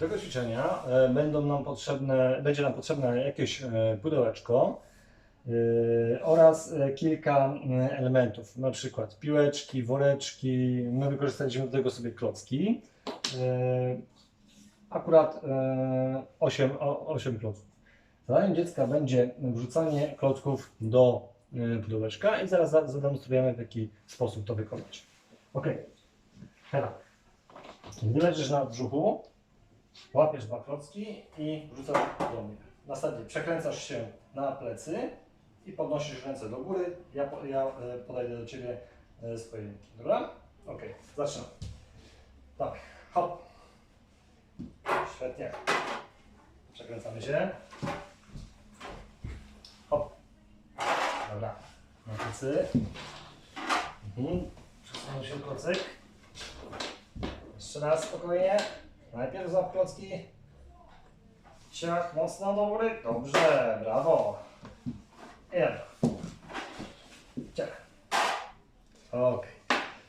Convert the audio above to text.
tego ćwiczenia e, będą nam potrzebne, będzie nam potrzebne jakieś e, pudełeczko e, oraz kilka elementów, na przykład piłeczki, woreczki. My wykorzystaliśmy do tego sobie klocki. Akurat e, 8, 8 klocków. Zadaniem dziecka będzie wrzucanie klocków do pudełeczka i zaraz za- zademonstrujemy w jaki sposób to wykonać. Ok. Teraz. Gdy leżysz na brzuchu, łapiesz dwa klocki i wrzucasz do mnie. Następnie przekręcasz się na plecy i podnosisz ręce do góry. Ja, po- ja e, podejdę do Ciebie e, swoje ręki. Dobra? Ok, zaczynam. Tak, hop. Świetnie. Przekręcamy się. Hop. Dobra. Na plecy. Mhm. Przesunął się klocek. Jeszcze raz spokojnie. Najpierw złap klocki. Ciach mocno dobry. Dobrze, brawo. Jedno. Ciach. Okej. Okay.